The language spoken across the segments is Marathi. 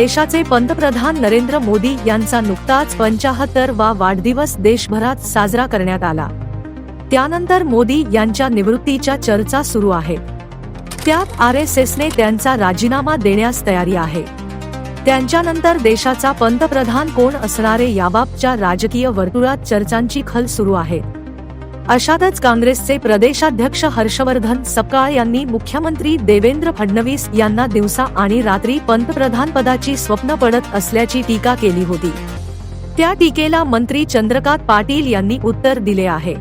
देशाचे पंतप्रधान नरेंद्र मोदी यांचा नुकताच पंचाहत्तर वा वाढदिवस देशभरात साजरा करण्यात आला. त्यानंतर मोदी यांच्या निवृत्तीच्या चर्चा सुरू आहेत त्यात आर एस एसने त्यांचा राजीनामा देण्यास तयारी आहे. त्यांच्यानंतर देशाचा पंतप्रधान कोण असणारे याबाबतच्या राजकीय वर्तुळात चर्चांची खल सुरू आहे. अशातच काँग्रेसचे प्रदेशाध्यक्ष हर्षवर्धन सपकाळ यांनी मुख्यमंत्री देवेंद्र फडणवीस यांना दिवसा आणि रात्री पंतप्रधान पदाची स्वप्न पडत असल्याची टीका केली होती. त्या टीकेला मंत्री चंद्रकांत पाटील यांनी उत्तर दिले आहे.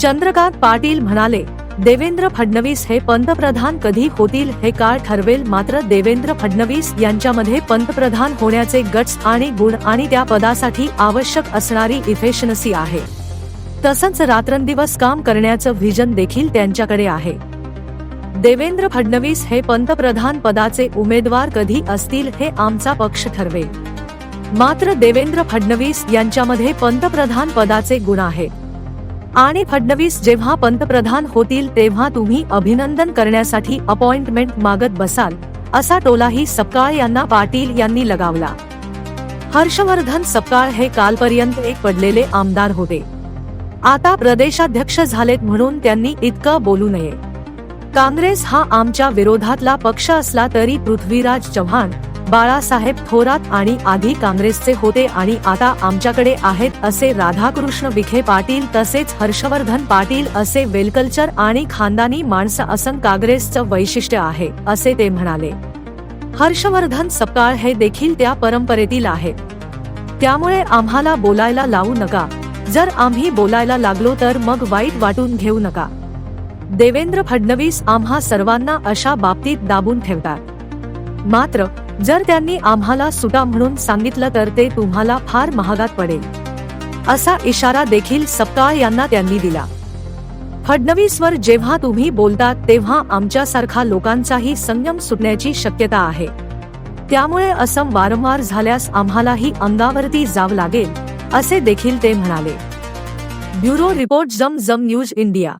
चंद्रकांत पाटील म्हणाले देवेंद्र फडणवीस हे पंतप्रधान कधी होतील हे काळ ठरवेल मात्र देवेंद्र फडणवीस यांच्यामध्ये पंतप्रधान होण्याचे गट्स आणि गुण आणि त्या पदासाठी आवश्यक असणारी इफेशनसी आहे. तसंच रात्रंदिवस काम करण्याचं व्हिजन देखील त्यांच्याकडे आहे. देवेंद्र फडणवीस हे पंतप्रधान पदाचे उमेदवार कधी असतील हे आमचा पक्ष ठरवेल मात्र देवेंद्र फडणवीस यांच्यामध्ये पंतप्रधान पदाचे गुण आहे आणि फडणवीस जेव्हा पंतप्रधान होतील तेव्हा तुम्ही अभिनंदन करण्यासाठी अपॉइंटमेंट मागत बसाल असा टोलाही सपकाळ यांना पाटील यांनी लगावला. हर्षवर्धन सपकाळ हे कालपर्यंत एक पडलेले आमदार होते. आता प्रदेशाध्यक्ष झालेत म्हणून त्यांनी इतकं बोलू नये. काँग्रेस हा आमच्या विरोधातला पक्ष असला तरी पृथ्वीराज चव्हाण बाळासाहेब थोरात आणि आधी काँग्रेसचे होते आणि आता आमच्याकडे आहेत असे राधाकृष्ण विखे पाटील तसेच हर्षवर्धन पाटील असे वेलकल्चर आणि खानदानी माणसं असं काँग्रेसचं वैशिष्ट्य आहे असे ते म्हणाले. हर्षवर्धन सपकाळ हे देखील त्या परंपरेतील आहेत त्यामुळे आम्हाला बोलायला लावू नका. जर आम्ही बोलायला लागलो तर मग वाईट वाटून घेऊ नका. देवेंद्र फडणवीस आम्हा सर्वांना अशा बाबतीत दाबून ठेवतात. मात्र जर त्यांनी आम्हाला सुटा म्हणून सांगितलं तर ते तुम्हाला फार महागात पडेल. असा इशारा देखील सप्ताळ यांना त्यांनी दिला. फडणवीसवर जेव्हा तुम्ही बोलतात तेव्हा आमच्यासारखा लोकांचाही संयम सुटण्याची शक्यता आहे. त्यामुळे असं वारंवार झाल्यास आम्हालाही अंगावरती जावं लागेल. असे देखील ते म्हणाले. ब्युरो रिपोर्ट जम जम न्यूज इंडिया.